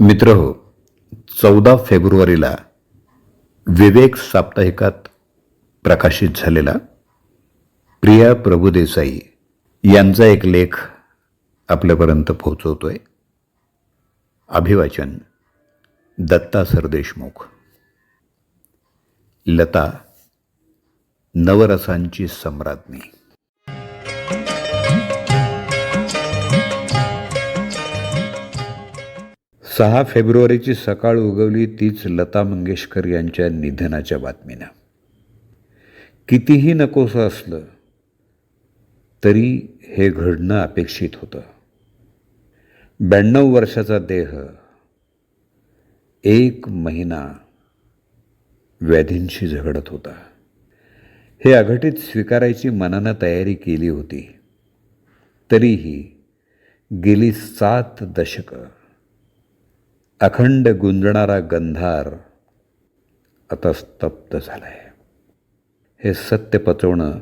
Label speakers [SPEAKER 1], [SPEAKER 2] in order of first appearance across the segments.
[SPEAKER 1] मित्र हो चौदा फेब्रुवारीला विवेक साप्ताहिकात प्रकाशित झालेला प्रिया प्रभुदेसाई यांचा एक लेख आपल्यापर्यंत पोहोचवतोय. अभिवाचन दत्ता सरदेशमुख लता नवरसांची सम्राज्ञी. सहा फेब्रुवारीची सकाळ उगवली तीच लता मंगेशकर यांच्या निधनाच्या बातमीनं. कितीही नकोसं असलं तरी हे घडणं अपेक्षित होतं. ब्याण्णव वर्षाचा देह एक महिना व्याधींशी झगडत होता. हे अघटित स्वीकारायची मनानं तयारी केली होती. तरीही गेली सात दशकं अखंड गुंजणारा गंधार आता स्तब्ध झालाय. हे सत्य पचवणं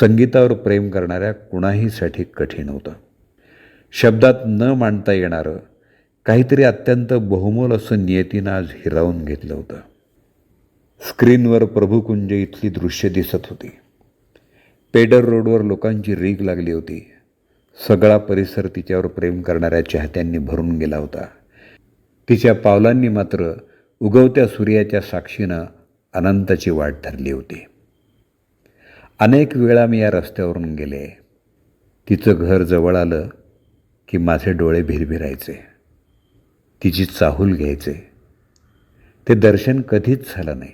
[SPEAKER 1] संगीतावर प्रेम करणाऱ्या कुणाहीसाठी कठीण होतं? शब्दात न मांडता येणारं काहीतरी अत्यंत बहुमोल असं नियतीनं आज हिरावून घेतलं होतं. स्क्रीनवर प्रभुकुंज इथली दृश्य दिसत होती. पेडर रोडवर लोकांची रीग लागली होती. सगळा परिसर तिच्यावर प्रेम करणाऱ्या चाहत्यांनी भरून गेला होता. तिच्या पावलांनी मात्र उगवत्या सूर्याच्या साक्षीनं अनंताची वाट धरली होती. अनेक वेळा मी या रस्त्यावरून गेले. तिचं घर जवळ आलं की माझे डोळे भिरभिरायचे. तिची चाहूल घ्यायचे. ते दर्शन कधीच झालं नाही.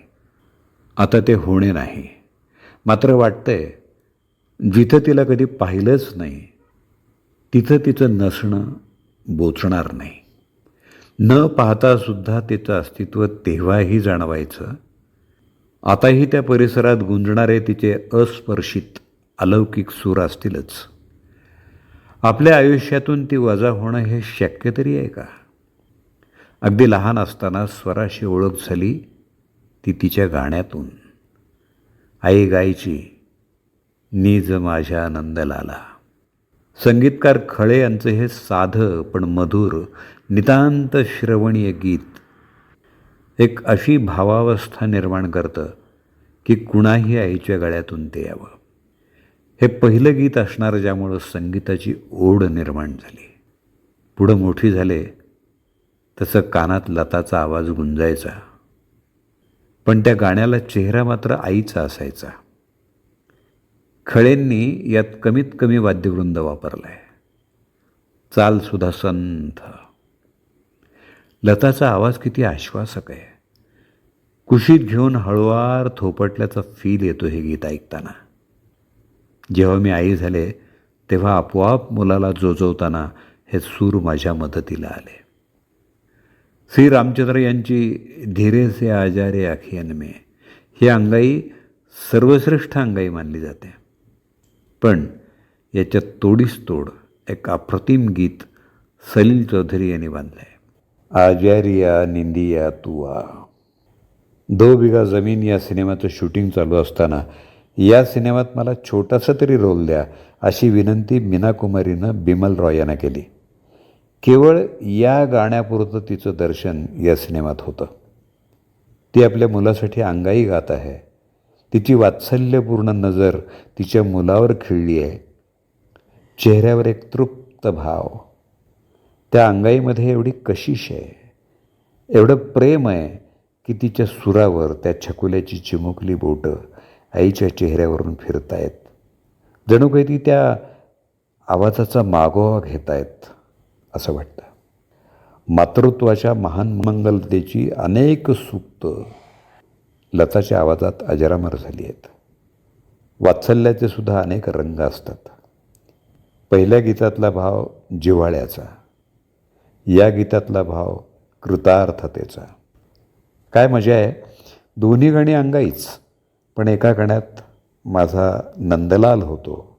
[SPEAKER 1] आता ते होणे नाही. मात्र वाटतंय जिथं तिला कधी पाहिलंच नाही तिथं तिचं नसणं बोचणार नाही. न पाहता सुद्धा तिचं अस्तित्व तेव्हाही जाणवायचं. आताही त्या परिसरात गुंजणारे तिचे अस्पर्शित अलौकिक सूर असतीलच. आपल्या आयुष्यातून ती वजा होणं हे शक्य तरी आहे का? अगदी लहान असताना स्वराशी ओळख झाली ती तिच्या गाण्यातून. आई गायची नीज माझ्या आनंदलाला संगीतकार खळे यांचं हे साधं पण मधुर नितांत श्रवणीय गीत. एक अशी भावावस्था निर्माण करतं की कुणाही आईच्या गळ्यातून ते यावं. हे पहिलं गीत असणार ज्यामुळं संगीताची ओढ निर्माण झाली. पुढं मोठी झाले तसं कानात लताचा आवाज गुंजायचा. पण त्या गाण्याला चेहरा मात्र आईचा असायचा. खळेंनी यात कमीत कमी वाद्यवृंद वापरला आहे चालसुद्धा संथ. लताचा आवाज किती आश्वासक आहे. कुशीत घेऊन हळुवार थोपटल्याचा फील येतो हे गीत ऐकताना. जेव्हा मी आई झाले तेव्हा आपोआप मुलाला जोजवताना हे सूर माझ्या मदतीला आले. श्री रामचंद्र यांची धीरे से आजारे अखियन में ही अंगाई सर्वश्रेष्ठ अंगाई मानली जाते. पण याच्यात तोडीस तोड एक अप्रतिम गीत सलील चौधरी यांनी बांधलं आहे आजारिया निंदिया तुआ. दो बिघा जमीन या सिनेमाचं शूटिंग चालू असताना या सिनेमात मला छोटासा तरी रोल द्या अशी विनंती मीना कुमारीनं बिमल रॉय यांना केली. केवळ या गाण्यापुरतं तिचं दर्शन या सिनेमात होतं. ती आपल्या मुलासाठी अंगाई गात आहे. तिची वात्सल्यपूर्ण नजर तिच्या मुलावर खिळली आहे. चेहऱ्यावर एक तृप्त भाव. त्या अंगाईमध्ये एवढी कशिश आहे एवढं प्रेम आहे की तिच्या सुरावर त्या छकुल्याची चिमुकली बोटं आईच्या चेहऱ्यावरून फिरतायत. जणू काही ती त्या आवाजाचा मागोवा घेतायत असं वाटतं. मातृत्वाच्या महान मंगलतेची अनेक सूक्त लताच्या आवाजात अजरामर झाली आहेत वात्सल्याचे सुद्धा अनेक रंग असतात. पहिल्या गीतातला भाव जिव्हाळ्याचा. या गीतातला भाव कृतार्थतेचा. काय मजा आहे? दोन्ही गाणी अंगाईच पण एका गाण्यात माझा नंदलाल होतो.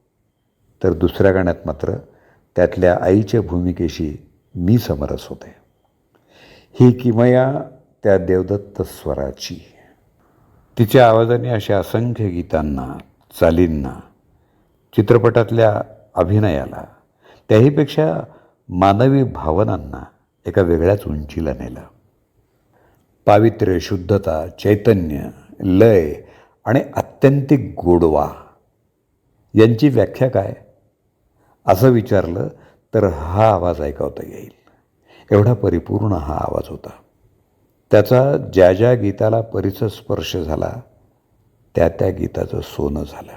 [SPEAKER 1] तर दुसऱ्या गाण्यात मात्र त्यातल्या आईच्या भूमिकेशी मी समरस होते. ही किमया त्या देवदत्त स्वराची. तिच्या आवाजाने अशा असंख्य गीतांना चालींना चित्रपटातल्या अभिनयाला त्याहीपेक्षा मानवी भावनांना एका वेगळ्याच उंचीला नेलं. पावित्र्य शुद्धता चैतन्य लय आणि आत्यंतिक गोडवा यांची व्याख्या काय? असं विचारलं तर हा आवाज ऐकवता येईल. एवढा परिपूर्ण हा आवाज होता. त्याचा ज्या ज्या गीताला परिचय स्पर्श झाला त्या त्या गीताचं सोनं झालं.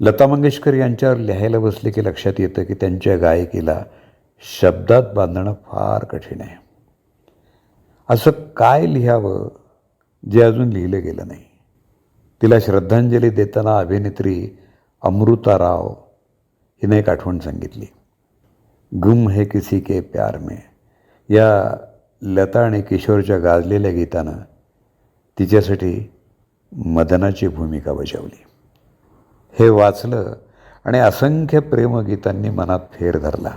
[SPEAKER 1] लता मंगेशकर यांच्यावर लिहायला बसले की लक्षात येतं की त्यांच्या गायकीला शब्दात बांधणं फार कठीण आहे. असं काय लिहावं जे अजून लिहिलं गेलं नाही? तिला श्रद्धांजली देताना अभिनेत्री अमृता राव हिने एक आठवण सांगितली. गुम है किसी के प्यार में. या लता आणि किशोरच्या गाजलेल्या गीतानं तिच्यासाठी मदनाची भूमिका बजावली. हे वाचलं आणि असंख्य प्रेमगीतांनी मनात फेर धरला.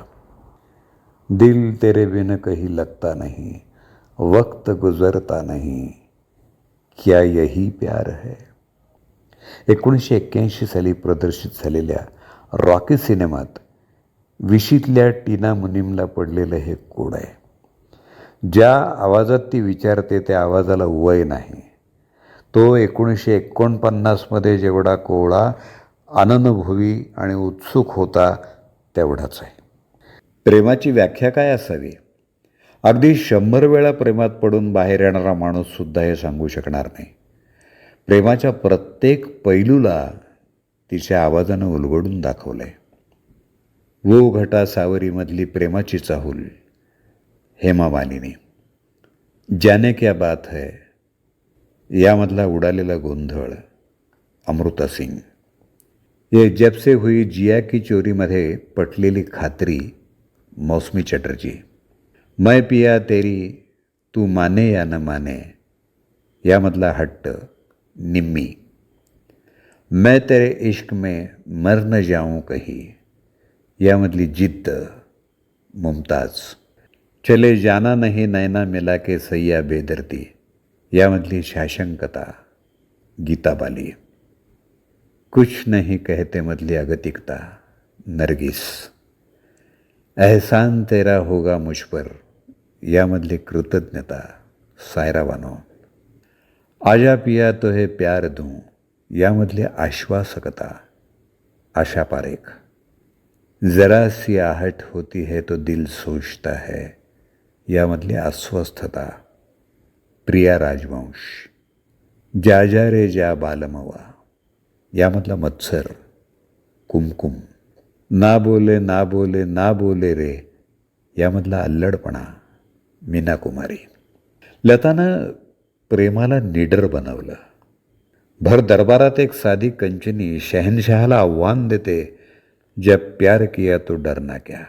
[SPEAKER 1] दिल तेरे बिन कही लगता नाही वक्त गुजरता नाही क्या यही प्यार है? एकोणीसशे एक्क्याऐंशी साली प्रदर्शित झालेल्या रॉकी सिनेमात विशीतल्या टीना मुनीमला पडलेलं हे कोड आहे. ज्या आवाजात ती विचारते त्या आवाजाला वय नाही. तो एकोणीसशे एकोणपन्नासमध्ये जेवढा कोवळा आनंदभुवी आणि उत्सुक होता तेवढाच आहे. प्रेमाची व्याख्या काय असावी? अगदी शंभर वेळा प्रेमात पडून बाहेर येणारा माणूससुद्धा हे सांगू शकणार नाही. प्रेमाच्या प्रत्येक पैलूला तिच्या आवाजानं उलगडून दाखवलं आहे वो घटा सावरीमधली प्रेमाची चाहूल हेमा मालिनी. क्या बात है यामधला उडालेला गोंधळ अमृता सिंग. ये जब से हुई जिया की चोरीमध्ये पटलेली खात्री मौसमी चटर्जी। मैं पिया तेरी तू माने या न माने यामधला हट्ट निम्मी। मैं तेरे इश्क में मर न जाऊं कही यामधली जिद्द मुमताज। चले जाना नहीं नैना मिला के सैया बेदर्दी यामधली शाशंकता गीताबाली कुछ नहीं कहते मधली अगतिकता, नरगिस। एहसान तेरा होगा मुझ पर, या यामधली कृतज्ञता, सायरा बानो आजा पिया तो हे प्यार दूँ यामधली आश्वासकता, आशा पारेख। जरा सी आहट होती है तो दिल सोचता है, या यामधली अस्वस्थता, प्रिया राजवंश। जा जा रे जा बालमवा। यामधला मत्सर कुमकुम ना बोले ना बोले ना बोले रे यामधला अल्लडपणा मीना कुमारी लतानं प्रेमाला निडर बनवलं. भर दरबारात एक साधी कंचनी शहनशहाला आव्हान देते जब प्यार किया तो डरना क्या.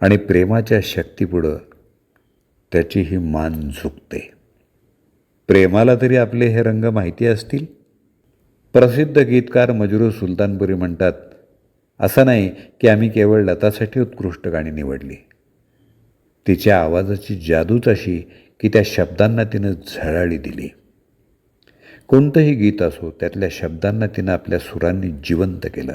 [SPEAKER 1] आणि प्रेमाच्या शक्तीपुढं त्याची ही मान झुकते. प्रेमाला तरी आपले हे रंग माहिती असतील? प्रसिद्ध गीतकार मजरू सुलतानपुरी म्हणतात असं नाही की आम्ही केवळ लतासाठी उत्कृष्ट गाणी निवडली. तिच्या आवाजाची जादूच अशी की त्या शब्दांना तिनं झळाळी दिली. कोणतंही गीत असो त्यातल्या शब्दांना तिनं आपल्या सुरांनी जिवंत केलं.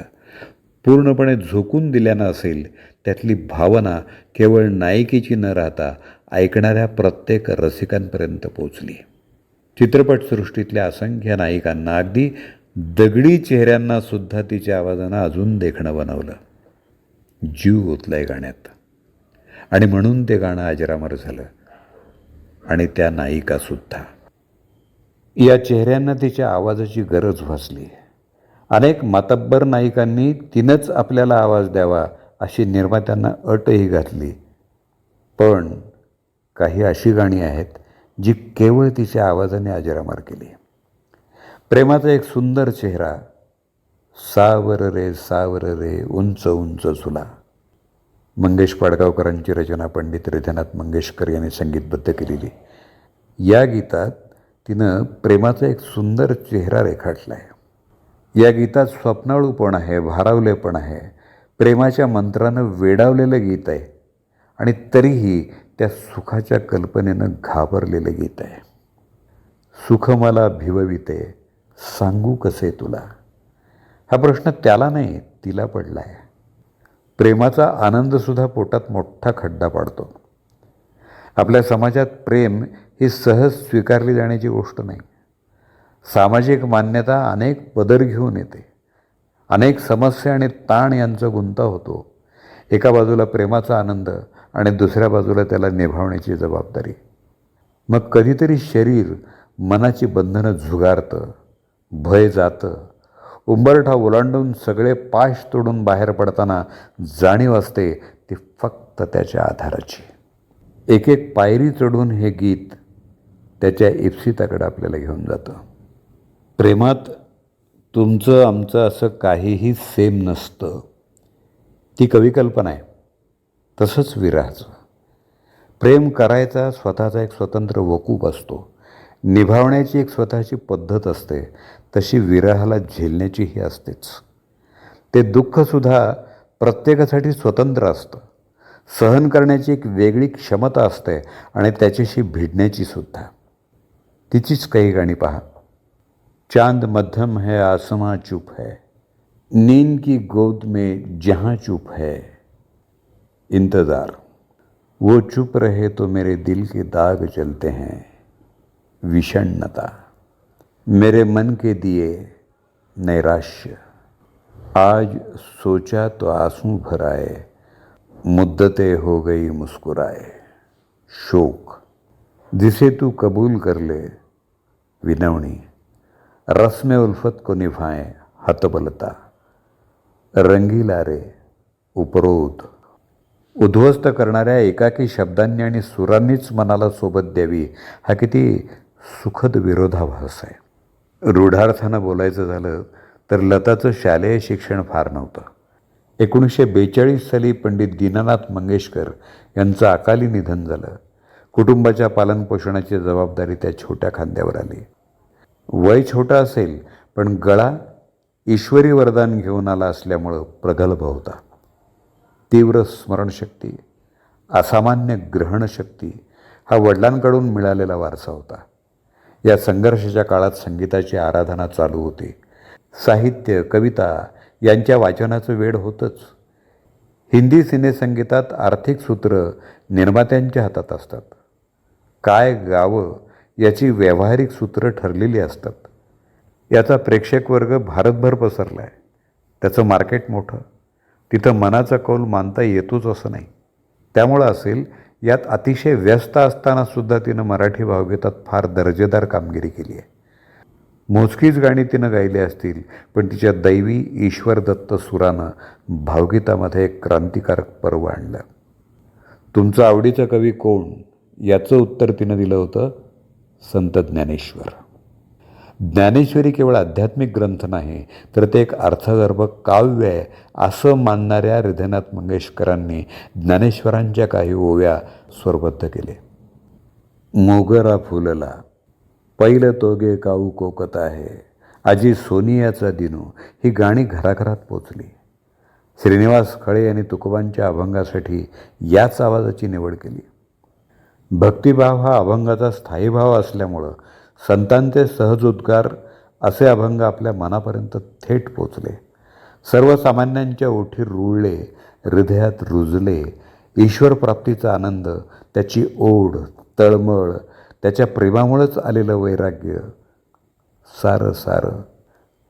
[SPEAKER 1] पूर्णपणे झोकून दिल्यानं असेल त्यातली भावना केवळ नायिकेची न राहता ऐकणाऱ्या प्रत्येक रसिकांपर्यंत पोचली चित्रपटसृष्टीतल्या असंख्य नायिकांना अगदी दगडी चेहऱ्यांना सुद्धा तिच्या आवाजानं अजून देखणं बनवलं. जीव ओतलाय गाण्यात. आणि म्हणून ते गाणं अजरामर झालं. आणि त्या नायिकासुद्धा या चेहऱ्यांना तिच्या आवाजाची गरज भासली. अनेक मातब्बर नायिकांनी तिनंच आपल्याला आवाज द्यावा अशी निर्मात्यांना अटही घातली. पण काही अशी गाणी आहेत जी केवळ तिच्या आवाजाने अजरामार केली. प्रेमाचा एक सुंदर चेहरा. सावर रे सावर रे उंच उंच चुला मंगेश पाडगावकरांची रचना पंडित हृदयनाथ मंगेशकर यांनी संगीतबद्ध केलेली. या गीतात तिनं प्रेमाचा एक सुंदर चेहरा रेखाटला आहे या गीतात स्वप्नाळूपण आहे भारावलेपण आहे. प्रेमाच्या मंत्रानं वेडावलेलं गीत आहे. आणि तरीही त्या सुखाच्या कल्पनेनं घाबरलेलं गीत आहे. सुख मला भिवविते सांगू कसे तुला? हा प्रश्न त्याला नाही तिला पडला आहे प्रेमाचा आनंदसुद्धा पोटात मोठा खड्डा पाडतो. आपल्या समाजात प्रेम ही सहज स्वीकारली जाण्याची गोष्ट नाही. सामाजिक मान्यता अनेक पदर घेऊन येते. अनेक समस्या आणि ताण यांचा गुंता होतो. एका बाजूला प्रेमाचा आनंद आणि दुसऱ्या बाजूला त्याला निभावण्याची जबाबदारी. मग कधीतरी शरीर मनाची बंधनं झुगारतं. भय जातं. उंबरठा ओलांडून सगळे पाश तोडून बाहेर पडताना जाणीव असते ती फक्त त्याच्या आधाराची. एक एक पायरी चढून हे गीत त्याच्या इप्सिताकडे आपल्याला घेऊन जातं. प्रेमात तुमचं आमचं असं काहीही सेम नसतं. ती कविकल्पना आहे. तसंच विराचं प्रेम करायचा स्वतःचा एक स्वतंत्र वकूप असतो. निभावण्याची एक स्वतःची पद्धत असते तशी विरहाला झेलण्याचीही असतेच. ते दुःखसुद्धा प्रत्येकासाठी स्वतंत्र असतं. सहन करण्याची एक वेगळी क्षमता असते आणि त्याच्याशी भिडण्याची सुद्धा. तिचीच काही गाणी पहा. चांद मध्यम है आसमा चुप है. नींद की गोद में जहाँ चुप है इंतज़ार. वो चुप रहे तो मेरे दिल के दाग चलते हैं. विषण्णता। मेरे मन के दिए नैराश्य। आज सोचा तो आंसू भराए मुद्दते मुद्दतें हो गई मुस्कुराए। शोक जिसे तू कबूल कर ले विनवणी। रस्म उल्फत को निभाएं हतबलता। रंगीला रे उपरोध। उद्ध्वस्त करणाऱ्या एकाकी शब्दांनी आणि सुरांनीच मनाला सोबत द्यावी हा किती सुखद विरोधाभास आहे. रूढार्थानं बोलायचं झालं तर लताचं शालेय शिक्षण फार नव्हतं. एकोणीसशे बेचाळीस साली पंडित दीनानाथ मंगेशकर यांचं अकाली निधन झालं. कुटुंबाच्या पालनपोषणाची जबाबदारी त्या छोट्या खांद्यावर आली. वय छोटा असेल पण गळा ईश्वरी वरदान घेऊन आला असल्यामुळं प्रगल्भ होता. तीव्र स्मरणशक्ती असामान्य ग्रहणशक्ती हा वडिलांकडून मिळालेला वारसा होता. या संघर्षाच्या काळात संगीताची आराधना चालू होती. साहित्य कविता यांच्या वाचनाचं वेळ होतंच. हिंदी सिनेसंगीतात आर्थिक सूत्र निर्मात्यांच्या हातात असतात. काय गावं याची व्यावहारिक सूत्रं ठरलेली असतात. याचा प्रेक्षक वर्ग भारतभर पसरला आहे त्याचं मार्केट मोठं. तिथं मनाचा कौल मानता येतोच असं नाही. त्यामुळं असेल यात अतिशय व्यस्त असतानासुद्धा तिनं मराठी भावगीतात फार दर्जेदार कामगिरी केली आहे. मोजकीच गाणी तिनं गायली असतील पण तिच्या दैवी ईश्वर दत्त सुरानं भावगीतामध्ये एक क्रांतिकारक पर्व आणलं. तुमचा आवडीचा कवी कोण? याचं उत्तर तिनं दिलं होतं संत ज्ञानेश्वर. ज्ञानेश्वरी केवळ आध्यात्मिक ग्रंथ नाही तर ते एक अर्थगर्भ काव्य आहे असं मानणाऱ्या हृदयनाथ मंगेशकरांनी ज्ञानेश्वरांच्या काही ओव्या स्वरबद्ध केले. मोगरा फुलला पहिलं तोगे काऊ कोकत आहे आजी सोनियाचा दिनू ही गाणी घराघरात पोचली. श्रीनिवास खळे यांनी तुकोबांच्या अभंगासाठी याच आवाजाची निवड केली. भक्तिभाव हा अभंगाचा स्थायी भाव असल्यामुळं संतांचे सहज उद्गार असे अभंग आपल्या मनापर्यंत थेट पोचले. सर्वसामान्यांच्या ओठी रुळले हृदयात रुजले. ईश्वरप्राप्तीचा आनंद त्याची ओढ तळमळ त्याच्या प्रेमामुळंच आलेलं वैराग्य. सारं सारं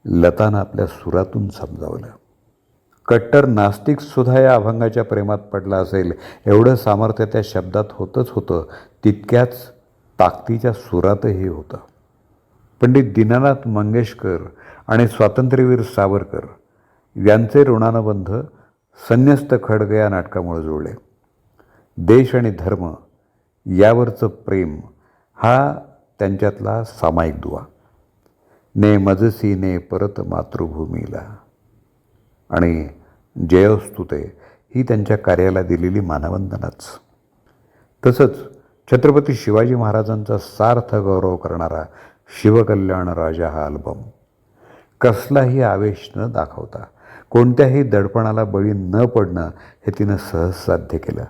[SPEAKER 1] लतानं आपल्या सुरातून समजावलं. कट्टर नास्तिकसुद्धा या अभंगाच्या प्रेमात पडला असेल एवढं सामर्थ्य त्या शब्दात होतंच होतं तितक्याच ताकदीच्या सुरातही होता. पंडित दीनानाथ मंगेशकर आणि स्वातंत्र्यवीर सावरकर यांचे ऋणानुबंध संन्यस्त खडग या नाटकामुळे जुळले. देश आणि धर्म यावरचं प्रेम हा त्यांच्यातला सामायिक दुवा. ने मजसी ने परत मातृभूमीला. आणि जयस्तुते ही त्यांच्या कार्याला दिलेली मानवंदनाच. तसंच छत्रपती शिवाजी महाराजांचा सार्थ गौरव करणारा शिवकल्याण राजा हा अल्बम कसलाही आवेश न दाखवता कोणत्याही दडपणाला बळी न पडणं हे तिनं सहज साध्य केलं.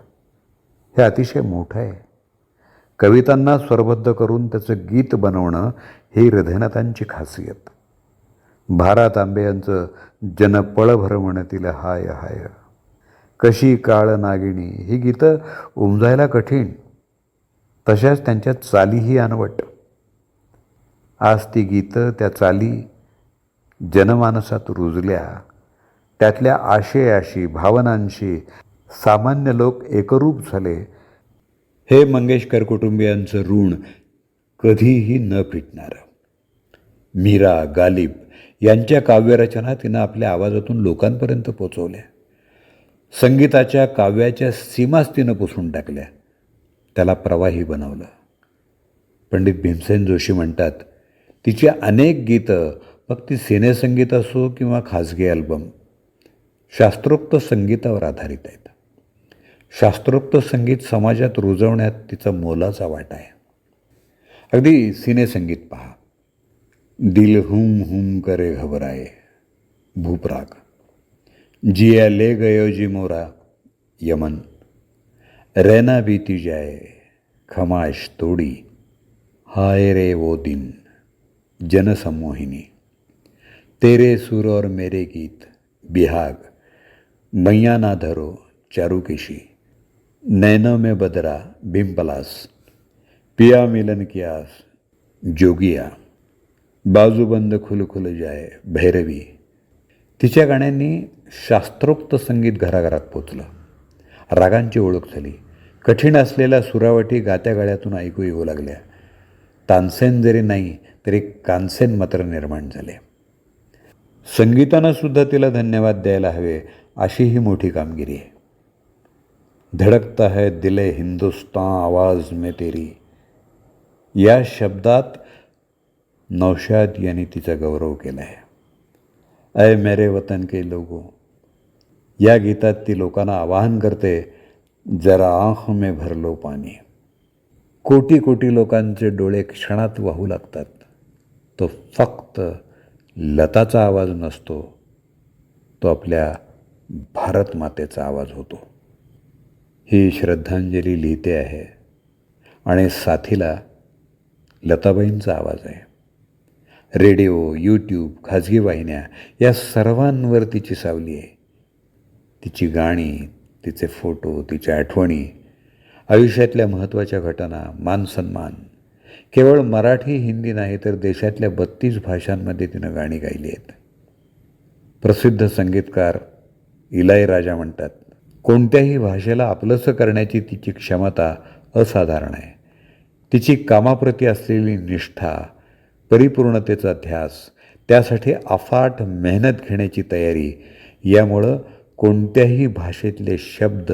[SPEAKER 1] हे अतिशय मोठं आहे. कवितांना स्वरबद्ध करून त्याचं गीत बनवणं ही हृदयनाथांची खासियत. भारा तांबे यांचं जन पळभर हाय हाय. कशी काळ नागिणी ही गीतं उमजायला कठीण. तशाच त्यांच्या चालीही अनवट. आज ती गीतं त्या चाली जनमानसात रुजल्या. त्यातल्या आशयाशी भावनांशी सामान्य लोक एकरूप झाले. हे मंगेशकर कुटुंबियांचं ऋण कधीही न फिटणारं. मीरा गालिब यांच्या काव्यरचना तिनं आपल्या आवाजातून लोकांपर्यंत पोचवल्या. संगीताच्या काव्याच्या सीमाच तिनं पुसून टाकल्या. त्याला प्रवाही बनवलं. पंडित भीमसेन जोशी म्हणतात तिची अनेक गीतं मग ती सिनेसंगीत असो किंवा खाजगी अल्बम शास्त्रोक्त संगीतावर आधारित आहेत. शास्त्रोक्त संगीत समाजात रुजवण्यात तिचा मोलाचा वाटा आहे. अगदी सिनेसंगीत पहा. दिल हुम हुम करे घबराये भूपराग जिया ले गयो जी मोरा यमन. रैना बीती जाए खमाश तोड़ी। हाय रे वो दिन जनसमोहिनी। तेरे सुर और मेरे गीत बिहाग। मैया ना धरो चारुकेशी नैनो में बदरा बिम्पलास पिया मिलन की आस जोगिया। बाजूबंद खुल खुल जाय भैरवी। तिच्या गाण्यांनी शास्त्रोक्त संगीत घराघरात पोचलं। रागांची ओळख झाली. कठीण असलेल्या सुरावटी गात्यागाळ्यातून ऐकू येऊ लागल्या. तानसेन जरी नाही तरी कानसेन मात्र निर्माण झाले. संगीतानं सुद्धा तिला धन्यवाद द्यायला हवे अशी ही मोठी कामगिरी आहे. धडकता है दिले हिंदुस्तान आवाज में तेरी. या शब्दात नौशाद यांनी तिचा गौरव केला आहे. अय मेरे वतन के लोगो या गीतात ती लोकांना आवाहन करते जरा आँख मे भरलो पाणी कोटी कोटी लोकांचे डोळे क्षणात वाहू लागतात. तो फक्त लताचा आवाज नसतो तो आपल्या भारत मातेचा आवाज होतो. ही श्रद्धांजली लिहिते आहे आणि साथीला लताबाईंचा आवाज आहे. रेडिओ यूट्यूब खाजगी वाहिन्या या सर्वांवर तिची सावली आहे. तिची गाणी तिचे फोटो तिच्या आठवणी आयुष्यातल्या महत्त्वाच्या घटना मानसन्मान केवळ मराठी हिंदी नाही तर देशातल्या बत्तीस भाषांमध्ये तिनं गाणी गायली आहेत. प्रसिद्ध संगीतकार इलाई राजा म्हणतात कोणत्याही भाषेला आपलंसं करण्याची तिची क्षमता असाधारण आहे. तिची कामाप्रती असलेली निष्ठा परिपूर्णतेचा ध्यास त्यासाठी अफाट मेहनत घेण्याची तयारी यामुळं कोणत्याही भाषेतले शब्द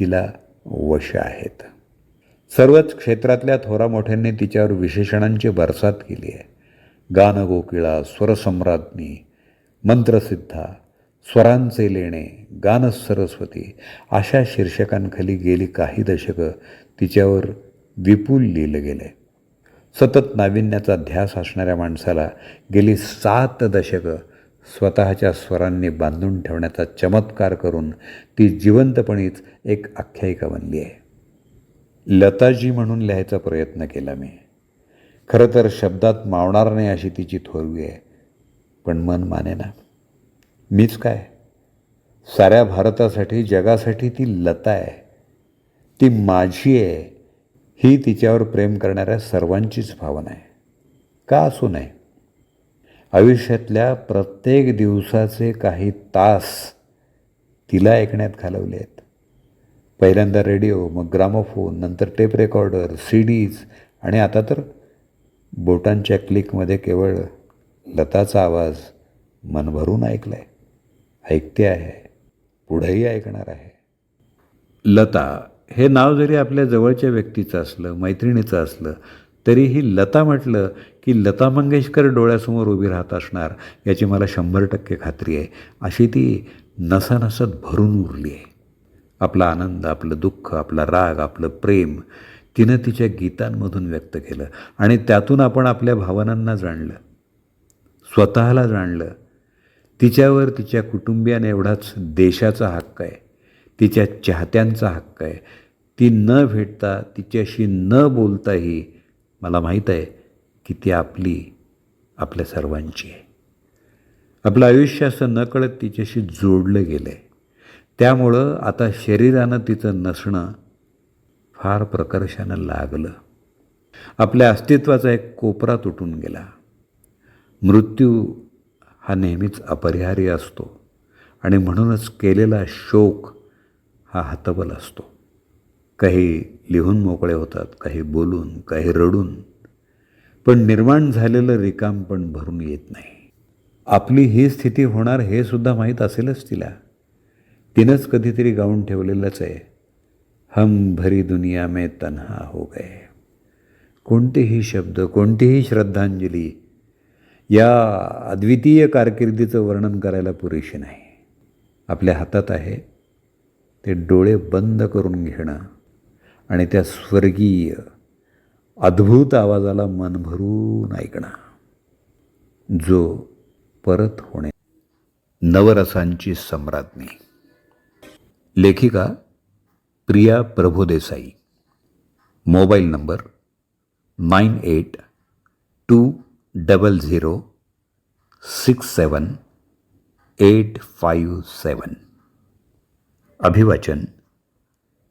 [SPEAKER 1] तिला वश आहेत. सर्वच क्षेत्रातल्या थोरामोठ्यांनी तिच्यावर विशेषणांची बरसात केली आहे. गानगोकिळा स्वरसम्राज्ञी मंत्रसिद्धा स्वरांचे लेणे गानसरस्वती अशा शीर्षकांखाली गेली काही दशकं तिच्यावर विपुल लिहिलं गेलं. आहे सतत नाविन्याचा ध्यास असणाऱ्या माणसाला गेली सात दशकं स्वतःच्या स्वरांनी बांधून ठेवण्याचा चमत्कार करून ती जिवंतपणीच एक आख्यायिका बनली आहे. लताजी म्हणून लिहायचा प्रयत्न केला मी. खरं तर शब्दात मावणार नाही अशी तिची थोरवी आहे पण मन माने ना. मीच काय? साऱ्या भारतासाठी जगासाठी ती लता आहे. ती माझी आहे. ही तिच्यावर प्रेम करणाऱ्या सर्वांचीच भावना आहे. का असू नये? आयुष्यातल्या प्रत्येक दिवसाचे काही तास तिला ऐकण्यात घालवले आहेत. पहिल्यांदा रेडिओ मग ग्रामोफोन नंतर टेप रेकॉर्डर सी डीज आणि आता तर बोटांच्या क्लिकमध्ये केवळ लताचा आवाज मनभरून ऐकला आहे ऐकते आहे. पुढेही ऐकणार आहे. लता हे नाव जरी आपल्या जवळच्या व्यक्तीचं असलं मैत्रिणीचं असलं तरीही लता म्हटलं की लता मंगेशकर डोळ्यासमोर उभी राहत असणार याची मला शंभर टक्के खात्री आहे. अशी ती नसानसत भरून उरली आहे. आपला आनंद आपलं दुःख आपला राग आपलं प्रेम तिनं तिच्या गीतांमधून व्यक्त केलं आणि त्यातून आपण आपल्या भावनांना जाणलं. स्वतःला जाणलं. तिच्यावर तिच्या कुटुंबियाने एवढाच देशाचा हक्क आहे. तिच्या चाहत्यांचा हक्क आहे. ती न भेटता तिच्याशी न बोलताही मला माहीत आहे की ती आपली आपल्या सर्वांची आहे. आपलं आयुष्य असं नकळत तिच्याशी जोडलं गेलं आहे त्यामुळं आता शरीरानं तिचं नसणं फार प्रकर्षानं लागलं. आपल्या अस्तित्वाचा एक कोपरा तुटून गेला. मृत्यू हा नेहमीच अपरिहार्य असतो आणि म्हणूनच केलेला शोक हा हतबल असतो. काही लिहून मोकळे होतात काही बोलून काही रडून. पण निर्माण झालेलं रिकाम पण भरून येत नाही. आपली ही स्थिती होणार हे सुद्धा माहीत असेलच तिला. तिनंच कधीतरी गाऊन ठेवलेलंच आहे. हम भरी दुनिया में तन्हा हो गए. कोणतेही शब्द कोणतीही श्रद्धांजली या अद्वितीय कारकिर्दीचं वर्णन करायला पुरेशी नाही. आपल्या हातात आहे ते डोळे बंद करून घेणं. आणि त्या स्वर्गीय अद्भुत आवाजाला मन भरून ऐकणं. जो परत होणे. नवरसांची सम्राज्ञी. लेखिका Priya Prabhudesai. Mobile number nine eight two double zero six seven eight five seven. अभिवाचन